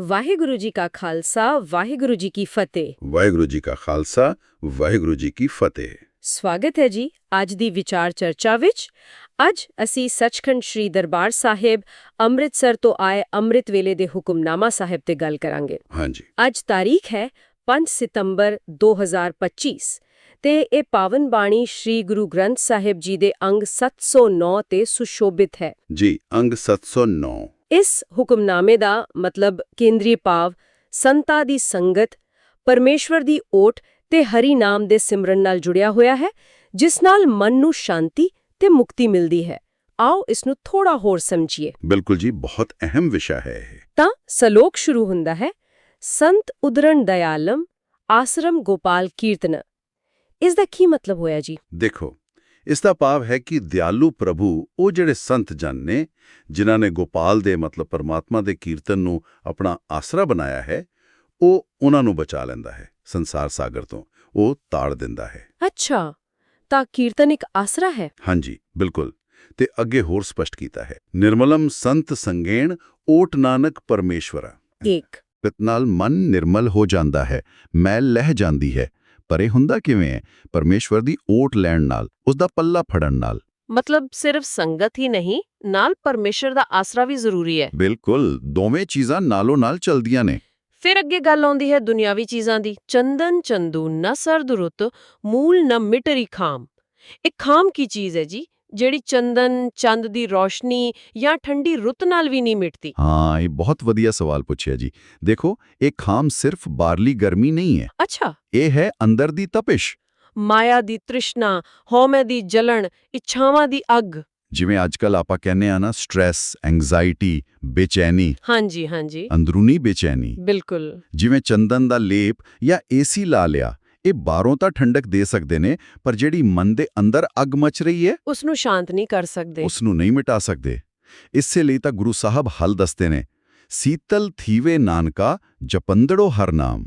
ਵਾਹਿਗੁਰੂ ਜੀ ਕਾ ਖਾਲਸਾ ਵਾਹਿਗੁਰੂ ਜੀ ਕੀ ਫਤਿਹ। ਵਾਹਿਗੁਰੂ ਜੀ ਕਾ ਖਾਲਸਾ ਵਾਹਿਗੁਰੂ ਜੀ ਕੀ ਫਤਿਹ। ਸਵਾਗਤ ਹੈ ਜੀ ਅੱਜ ਦੀ ਵਿਚਾਰ ਚਰਚਾ ਵਿੱਚ। ਅੱਜ ਅਸੀਂ ਸੱਚਖੰਡ ਸ੍ਰੀ ਦਰਬਾਰ ਸਾਹਿਬ ਅੰਮ੍ਰਿਤਸਰ ਤੋਂ ਆਏ ਅੰਮ੍ਰਿਤ ਵੇਲੇ ਦੇ ਹੁਕਮਨਾਮਾ ਸਾਹਿਬ ਤੇ ਗੱਲ ਕਰਾਂਗੇ। ਹਾਂਜੀ। ਅੱਜ ਤਾਰੀਖ ਹੈ 5 ਸਤੰਬਰ 2025 ਤੇ ਇਹ ਪਾਵਨ ਬਾਣੀ ਸ੍ਰੀ ਗੁਰੂ ਗ੍ਰੰਥ ਸਾਹਿਬ ਜੀ ਦੇ ਅੰਗ 709 ਤੇ ਸੁਸ਼ੋਭਿਤ ਹੈ। ਜੀ ਅੰਗ 709 ਇਸ ਹੁਕਮਨਾਮੇ ਦਾ ਮਤਲਬ ਕੇਂਦਰੀ ਭਾਵ ਸੰਤਾ ਦੀ ਸੰਗਤ ਪਰਮੇਸ਼ਵਰ ਦੀ ਓਟ ਤੇ ਹਰੀ ਨਾਮ ਦੇ ਸਿਮਰਨ ਨਾਲ ਜੁੜਿਆ ਹੋਇਆ ਹੈ ਜਿਸ ਨਾਲ ਮਨ ਨੂੰ ਸ਼ਾਂਤੀ ਤੇ ਮੁਕਤੀ ਮਿਲਦੀ ਹੈ। ਆਓ ਇਸ ਨੂੰ ਥੋੜਾ ਹੋਰ ਸਮਝੀਏ। ਬਿਲਕੁਲ ਜੀ ਬਹੁਤ ਅਹਿਮ ਵਿਸ਼ਾ ਹੈ ਇਹ। ਤਾਂ ਸਲੋਕ ਸ਼ੁਰੂ ਹੁੰਦਾ ਹੈ ਸੰਤ ਉਦਰਣ ਦਇਆਲਮ ਆਸਰਮ ਗੋਪਾਲ ਕੀਰਤਨ। ਇਸ ਦਾ ਕੀ ਮਤਲਬ ਹੋਇਆ ਜੀ? ਦੇਖੋ ਇਸ ਦਾ ਭਾਵ ਹੈ ਕਿ ਦਿਆਲੂ ਪ੍ਰਭੂ ਉਹ ਜਿਹੜੇ ਸੰਤ ਜਨ ਨੇ ਜਿਨ੍ਹਾਂ ਨੇ ਗੋਪਾਲ ਦੇ ਮਤਲਬ ਪਰਮਾਤਮਾ ਦੇ ਕੀਰਤਨ ਨੂੰ ਆਪਣਾ ਆਸਰਾ ਬਣਾਇਆ ਹੈ ਉਹ ਉਹਨਾਂ ਨੂੰ ਬਚਾ ਲੈਂਦਾ ਹੈ ਸੰਸਾਰ ਸਾਗਰ ਤੋਂ ਉਹ ਤਾੜ ਦਿੰਦਾ ਹੈ। ਅੱਛਾ ਤਾਂ ਕੀਰਤਨ ਇੱਕ ਆਸਰਾ ਹੈ? ਹਾਂਜੀ ਬਿਲਕੁਲ ਤੇ ਅੱਗੇ ਹੋਰ ਸਪਸ਼ਟ ਕੀਤਾ ਹੈ। ਨਿਰਮਲਮ ਸੰਤ ਸੰਗੇਣ ਓਟ ਨਾਨਕ ਪਰਮੇਸ਼ਵਰਾ। ਇੱਕ। ਪਿਤ ਨਾਲ ਮਨ ਨਿਰਮਲ ਹੋ ਜਾਂਦਾ ਹੈ ਮੈਲ ਲਹਿ ਜਾਂਦੀ ਹੈ ਪਰ ਇਹ ਹੁੰਦਾ ਕਿਵੇਂ ਹੈ? ਪਰਮੇਸ਼ਵਰ ਦੀ ਓਟ ਲੈਣ ਨਾਲ ਉਸ ਦਾ ਪੱਲਾ ਫੜਨ ਨਾਲ। ਮਤਲਬ ਸਿਰਫ ਸੰਗਤ ਹੀ ਨਹੀਂ ਨਾਲ ਪਰਮੇਸ਼ਰ ਦਾ ਆਸਰਾ ਵੀ ਜ਼ਰੂਰੀ ਹੈ। ਬਿਲਕੁਲ ਦੋਵੇਂ ਚੀਜ਼ਾਂ ਨਾਲੋਂ ਨਾਲ ਚਲਦੀਆਂ ਨੇ। ਫਿਰ ਅੱਗੇ ਗੱਲ ਆਉਂਦੀ ਹੈ ਦੁਨਿਆਵੀ ਚੀਜ਼ਾਂ ਦੀ। ਚੰਦਨ ਚੰਦੂ ਨ ਸਰਦ ਰੁੱਤ ਮੂਲ ਨ ਮਿਟਰੀ ਖਾਮ। ਇਹ ਖਾਮ ਕੀ ਚੀਜ਼ ਹੈ ਜੀ? ਜਿਹੜੀ ਚੰਦਨ ਚੰਦ ਦੀ ਰੋਸ਼ਨੀ ਜਾਂ ਠੰਡੀ ਰੁੱਤ ਨਾਲ ਵੀ ਨਹੀਂ ਮਿਟਦੀ। ਹਾਂ ਇਹ ਬਹੁਤ ਵਧੀਆ ਸਵਾਲ ਪੁੱਛਿਆ ਜੀ। ਦੇਖੋ ਇਹ ਖਾਮ ਸਿਰਫ ਬਾਹਰਲੀ ਗਰਮੀ ਨਹੀਂ ਹੈ। ਅੱਛਾ। ਇਹ ਹੈ ਅੰਦਰ ਦੀ ਤਪਿਸ਼। ਮਾਇਆ ਦੀ ਤ੍ਰਿਸ਼ਨਾ ਹਉਮੈ ਦੀ ਜਲਣ ਇੱਛਾਵਾਂ ਦੀ ਅੱਗ। ਜਿਵੇਂ ਅੱਜਕੱਲ ਆਪਾਂ ਕਹਿੰਦੇ ਆ ਨਾ ਸਟ੍ਰੈਸ ਐਂਗਜ਼ਾਇਟੀ ਬੇਚੈਨੀ। ਹਾਂਜੀ ਹਾਂਜੀ। ਅੰਦਰੂਨੀ ਬੇਚੈਨੀ। ਬਿਲਕੁਲ। ਜਿਵੇਂ ਚੰਦਨ ਦਾ ਲੇਪ ਜਾਂ ਏਸੀ ਲਾ ਲਿਆ ਇਹ ਬਾਹਰੋਂ ਤਾਂ ਠੰਡਕ ਦੇ ਸਕਦੇ ਨੇ ਪਰ ਜਿਹੜੀ ਮਨ ਦੇ ਅੰਦਰ ਅੱਗ ਮਚ ਰਹੀ ਹੈ ਉਸ ਨੂੰ ਸ਼ਾਂਤ ਨਹੀਂ ਕਰ ਸਕਦੇ। ਉਸ ਨੂੰ ਨਹੀਂ ਮਿਟਾ ਸਕਦੇ। ਇਸੇ ਲਈ ਤਾਂ ਗੁਰੂ ਸਾਹਿਬ ਹੱਲ ਦੱਸਦੇ ਨੇ ਸੀਤਲ ਥੀਵੇ ਨਾਨਕਾ ਜਪੰਦੜੋ ਹਰ ਨਾਮ।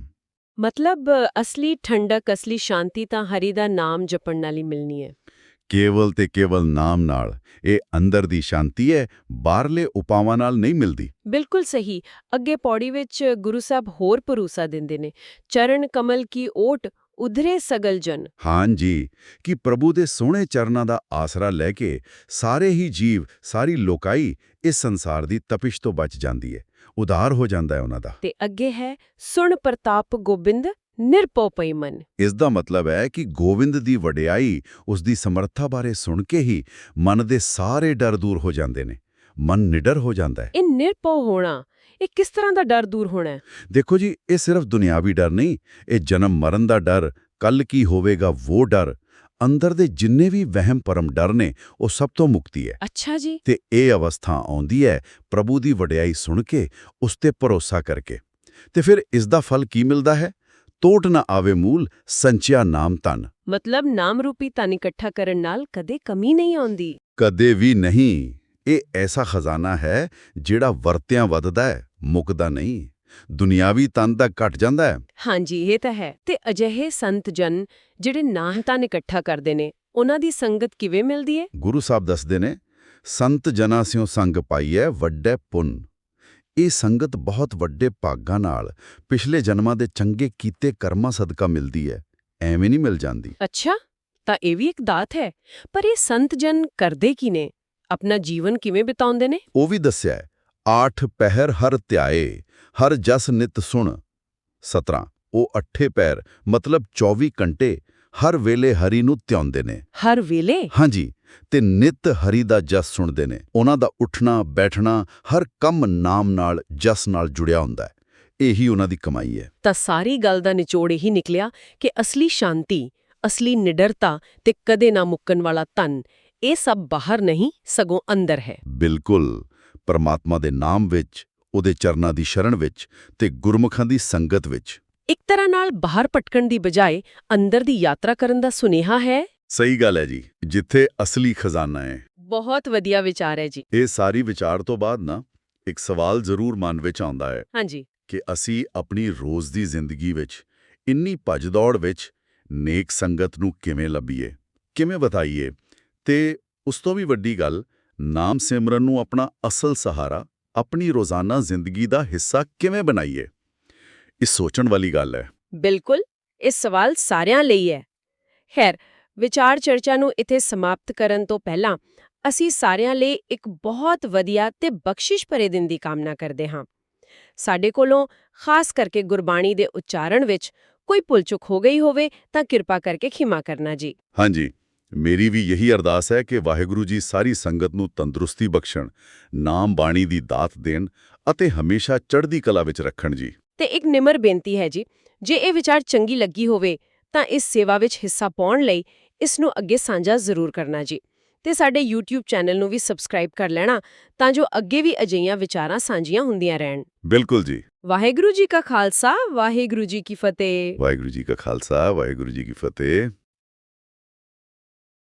ਮਤਲਬ ਅਸਲੀ ਠੰਡਕ ਅਸਲੀ ਸ਼ਾਂਤੀ ਤਾਂ ਹਰੀ ਦਾ ਨਾਮ ਜਪਣ ਨਾਲ ਹੀ ਮਿਲਣੀ ਹੈ। ਕੇਵਲ ਤੇ ਕੇਵਲ ਨਾਮ ਨਾਲ ਇਹ ਅੰਦਰ ਦੀ ਸ਼ਾਂਤੀ ਹੈ ਬਾਹਰਲੇ ਉਪਾਵਾਂ ਨਾਲ ਨਹੀਂ ਮਿਲਦੀ। ਬਿਲਕੁਲ ਸਹੀ ਅੱਗੇ ਪੌੜੀ ਵਿੱਚ ਗੁਰੂ ਸਾਹਿਬ ਹੋਰ ਭਰੋਸਾ ਦਿੰਦੇ ਨੇ ਚਰਨ ਕਮਲ ਕੀ ਓਟ ਉਧਰੇ ਸਗਲ ਜਨ। ਹਾਂਜੀ ਕਿ ਪ੍ਰਭੂ ਦੇ ਸੋਹਣੇ ਚਰਨਾਂ ਦਾ ਆਸਰਾ ਲੈ ਕੇ ਸਾਰੇ ਹੀ ਜੀਵ ਸਾਰੀ ਲੋਕਾਈ ਇਸ ਸੰਸਾਰ ਦੀ ਤਪਿਸ਼ ਤੋਂ ਬਚ ਜਾਂਦੀ ਹੈ ਉਦਾਰ ਹੋ ਜਾਂਦਾ ਹੈ ਉਹਨਾਂ ਦਾ। ਤੇ ਅੱਗੇ ਹੈ ਸੁਣ ਪ੍ਰਤਾਪ ਗੋਬਿੰਦ ਨਿਰਪਉ ਪਈ ਮਨ। ਇਸ ਦਾ ਮਤਲਬ ਹੈ ਕਿ ਗੋਵਿੰਦ ਦੀ ਵਡਿਆਈ ਉਸ ਦੀ ਸਮਰੱਥਾ ਬਾਰੇ ਸੁਣ ਕੇ ਹੀ ਮਨ ਦੇ ਸਾਰੇ ਡਰ ਦੂਰ ਹੋ ਜਾਂਦੇ ਨੇ। ਮਨ ਨਿਡਰ ਹੋ ਜਾਂਦਾ ਹੈ। ਇਹ ਨਿਰਪਉ ਹੋਣਾ ਇਹ ਕਿਸ ਤਰ੍ਹਾਂ ਦਾ ਡਰ ਦੂਰ ਹੋਣਾ ਹੈ? ਦੇਖੋ ਜੀ ਇਹ ਸਿਰਫ ਦੁਨਿਆਵੀ ਡਰ ਨਹੀਂ ਇਹ ਜਨਮ ਮਰਨ ਦਾ ਡਰ ਕੱਲ ਕੀ ਹੋਵੇਗਾ ਉਹ ਡਰ ਅੰਦਰ ਦੇ ਜਿੰਨੇ ਵੀ ਵਹਿਮ ਪਰਮ ਡਰ ਨੇ ਉਹ ਸਭ ਤੋਂ ਮੁਕਤੀ ਹੈ। ਅੱਛਾ ਜੀ। ਤੇ ਇਹ ਅਵਸਥਾ ਆਉਂਦੀ ਹੈ ਪ੍ਰਭੂ ਦੀ ਵਡਿਆਈ ਸੁਣ ਕੇ ਉਸ ਤੇ ਭਰੋਸਾ ਕਰਕੇ। ਤੇ ਫਿਰ ਇਸ ਦਾ ਫਲ ਕੀ ਮਿਲਦਾ ਹੈ? ਟੋਟ ਨਾ ਆਵੇ ਮੂਲ ਸੰਚਿਆ ਨਾਮ ਤਨ ਮਤਲਬ ਨਾਮ ਰੂਪੀ ਧਨ ਇਕੱਠਾ ਕਰਨ ਨਾਲ ਕਦੇ ਕਮੀ ਨਹੀਂ ਆਉਂਦੀ। ਕਦੇ ਵੀ ਨਹੀਂ। ਇਹ ਐਸਾ ਖਜ਼ਾਨਾ ਹੈ ਜਿਹੜਾ ਵਰਤਿਆਂ ਵੱਧਦਾ ਹੈ ਮੁੱਕਦਾ ਨਹੀਂ। ਦੁਨਿਆਵੀ ਤਨ ਤਾਂ ਘਟ ਜਾਂਦਾ ਹੈ। ਹਾਂਜੀ ਇਹ ਤਾਂ ਹੈ। ਤੇ ਅਜਿਹੇ ਸੰਤ ਜਨ ਜਿਹੜੇ ਨਾਮ ਧਨ ਇਕੱਠਾ ਕਰਦੇ ਨੇ ਉਹਨਾਂ ਦੀ ਸੰਗਤ ਕਿਵੇਂ ਮਿਲਦੀ ਹੈ ਗੁਰੂ ਸਾਹਿਬ ਦੱਸਦੇ ਨੇ ਸੰਤ ਜਨਾ ਸਿਓ ਸੰਗ ਪਾਈਐ ਵੱਡੇ ਪੁੰਨ। ਇਹ ਸੰਗਤ ਬਹੁਤ ਵੱਡੇ ਭਾਗਾਂ ਨਾਲ ਪਿਛਲੇ ਜਨਮਾਂ ਦੇ ਚੰਗੇ ਕੀਤੇ ਕਰਮਾਂ ਸਦਕਾ ਮਿਲਦੀ ਹੈ ਐਵੇਂ ਨਹੀਂ ਮਿਲ ਜਾਂਦੀ। ਅੱਛਾ ਤਾਂ ਇਹ ਵੀ ਇੱਕ ਦਾਤ ਹੈ। ਪਰ ਇਹ ਸੰਤ ਜਨ ਕਰਦੇ ਕੀ ਨੇ? ਆਪਣਾ ਜੀਵਨ ਕਿਵੇਂ ਬਿਤਾਉਂਦੇ ਨੇ? ਉਹ ਵੀ ਦੱਸਿਆ ਹੈ ਆਠ ਪਹਿਰ ਹਰ ਧਿਆਏ ਹਰ ਜਸ ਨਿਤ ਸੁਣ। 17 ਉਹ ਅੱਠੇ ਪੈਰ ਮਤਲਬ 24 ਘੰਟੇ ਹਰ ਵੇਲੇ ਹਰੀ ਨੂੰ ਧਿਆਉਂਦੇ ਨੇ। ਹਰ ਵੇਲੇ? ਹਾਂਜੀ ਤੇ ਨਿਤ ਹਰੀ ਦਾ ਜਸ ਸੁਣਦੇ ਨੇ। ਉਹਨਾਂ ਦਾ ਉੱਠਣਾ ਬੈਠਣਾ ਹਰ ਕੰਮ ਨਾਮ ਨਾਲ ਜਸ ਨਾਲ ਜੁੜਿਆ ਹੁੰਦਾ ਹੈ। ਇਹੀ ਉਹਨਾਂ ਦੀ ਕਮਾਈ ਹੈ। ਤਾਂ ਸਾਰੀ ਗੱਲ ਦਾ ਨਿਚੋੜ ਇਹੀ ਨਿਕਲਿਆ ਕਿ ਅਸਲੀ ਸ਼ਾਂਤੀ ਅਸਲੀ ਨਿਡਰਤਾ ਤੇ ਕਦੇ ਨਾ ਮੁੱਕਣ ਵਾਲਾ ਧਨ ਇਹ ਸਭ ਬਾਹਰ ਨਹੀਂ ਸਗੋਂ ਅੰਦਰ ਹੈ। ਬਿਲਕੁਲ। ਪਰਮਾਤਮਾ ਦੇ ਨਾਮ ਵਿੱਚ ਉਹਦੇ ਚਰਨਾਂ ਦੀ ਸ਼ਰਣ ਵਿੱਚ ਤੇ ਗੁਰਮੁਖਾਂ ਦੀ ਸੰਗਤ ਵਿੱਚ। ਇੱਕ ਤਰ੍ਹਾਂ ਨਾਲ ਬਾਹਰ ਭਟਕਣ ਦੀ ਬਜਾਏ ਅੰਦਰ ਦੀ ਯਾਤਰਾ ਕਰਨ ਦਾ ਸੁਨੇਹਾ ਹੈ? ਸਹੀ ਗੱਲ ਹੈ ਜੀ। ਜਿੱਥੇ ਅਸਲੀ ਖਜ਼ਾਨਾ ਹੈ। ਬਹੁਤ ਵਧੀਆ ਵਿਚਾਰ ਹੈ ਜੀ। ਇਹ ਸਾਰੀ ਵਿਚਾਰ ਤੋਂ ਬਾਅਦ ਨਾ ਇੱਕ ਸਵਾਲ ਜ਼ਰੂਰ ਮਨ ਵਿੱਚ ਆਉਂਦਾ ਹੈ ਹਾਂਜੀ ਕਿ ਅਸੀਂ ਆਪਣੀ ਰੋਜ਼ ਦੀ ਜ਼ਿੰਦਗੀ ਵਿੱਚ ਇੰਨੀ ਭੱਜ-ਦੌੜ ਵਿੱਚ ਨੇਕ ਸੰਗਤ ਨੂੰ ਕਿਵੇਂ ਲੱਭੀਏ? ਕਿਵੇਂ ਬਤਾਈਏ ਤੇ ਉਸ ਤੋਂ ਵੀ ਵੱਡੀ ਗੱਲ ਨਾਮ ਸਿਮਰਨ ਨੂੰ ਆਪਣਾ ਅਸਲ ਸਹਾਰਾ ਆਪਣੀ ਰੋਜ਼ਾਨਾ ਜ਼ਿੰਦਗੀ ਦਾ ਹਿੱਸਾ ਕਿਵੇਂ ਬਣਾਈਏ? ਇਹ ਸੋਚਣ ਵਾਲੀ ਗੱਲ ਹੈ। ਬਿਲਕੁਲ ਇਹ ਸਵਾਲ ਸਾਰਿਆਂ ਲਈ ਹੈ। ਖੈਰ ਵਿਚਾਰ ਚਰਚਾ ਨੂੰ ਇੱਥੇ ਸਮਾਪਤ ਕਰਨ ਤੋਂ ਪਹਿਲਾਂ ਅਸੀਂ ਸਾਰਿਆਂ ਲਈ ਇੱਕ ਬਹੁਤ ਵਧੀਆ ਤੇ ਬਖਸ਼ਿਸ਼ ਭਰੇ ਦਿਨ ਦੀ ਕਾਮਨਾ ਕਰਦੇ ਹਾਂ। ਸਾਡੇ ਕੋਲੋਂ ਖਾਸ ਕਰਕੇ ਗੁਰਬਾਣੀ ਦੇ ਉਚਾਰਨ ਵਿੱਚ ਕੋਈ ਭੁੱਲ-ਚੁੱਕ ਹੋ ਗਈ ਹੋਵੇ ਤਾਂ ਕਿਰਪਾ ਕਰਕੇ ਖਿਮਾ ਕਰਨਾ ਜੀ। ਹਾਂਜੀ। ਮੇਰੀ ਵੀ ਇਹੀ ਅਰਦਾਸ ਹੈ ਕਿ ਵਾਹਿਗੁਰੂ ਜੀ ਸਾਰੀ ਸੰਗਤ ਨੂੰ ਤੰਦਰੁਸਤੀ ਬਖਸ਼ਣ ਨਾਮ ਬਾਣੀ ਦੀ ਦਾਤ ਦੇਣ ਅਤੇ ਹਮੇਸ਼ਾ ਚੜ੍ਹਦੀ ਕਲਾ ਵਿੱਚ ਰੱਖਣ ਜੀ। ਤੇ ਇੱਕ ਨਿਮਰ ਬੇਨਤੀ ਹੈ ਜੀ ਜੇ ਇਹ ਵਿਚਾਰ ਚੰਗੀ ਲੱਗੀ ਹੋਵੇ ਤਾਂ ਇਸ ਸੇਵਾ ਵਿੱਚ ਹਿੱਸਾ ਪਾਉਣ ਲਈ ਇਸ ਨੂੰ ਅੱਗੇ ਸਾਂਝਾ ਜ਼ਰੂਰ ਕਰਨਾ ਜੀ। ਤੇ ਸਾਡੇ YouTube ਚੈਨਲ ਨੂੰ ਵੀ ਸਬਸਕ੍ਰਾਈਬ ਕਰ ਲੈਣਾ ਤਾਂ ਜੋ ਅੱਗੇ ਵੀ ਅਜਿਹੀਆਂ ਵਿਚਾਰਾਂ ਸਾਂਝੀਆਂ ਹੁੰਦੀਆਂ ਰਹਿਣ। ਬਿਲਕੁਲ ਜੀ। ਵਾਹਿਗੁਰੂ ਜੀ ਕਾ ਖਾਲਸਾ ਵਾਹਿਗੁਰੂ ਜੀ ਕੀ ਫਤਿਹ। ਵਾਹਿਗੁਰੂ ਜੀ ਕਾ ਖਾਲਸਾ ਵਾਹਿਗੁਰੂ ਜੀ ਕੀ ਫਤਿਹ।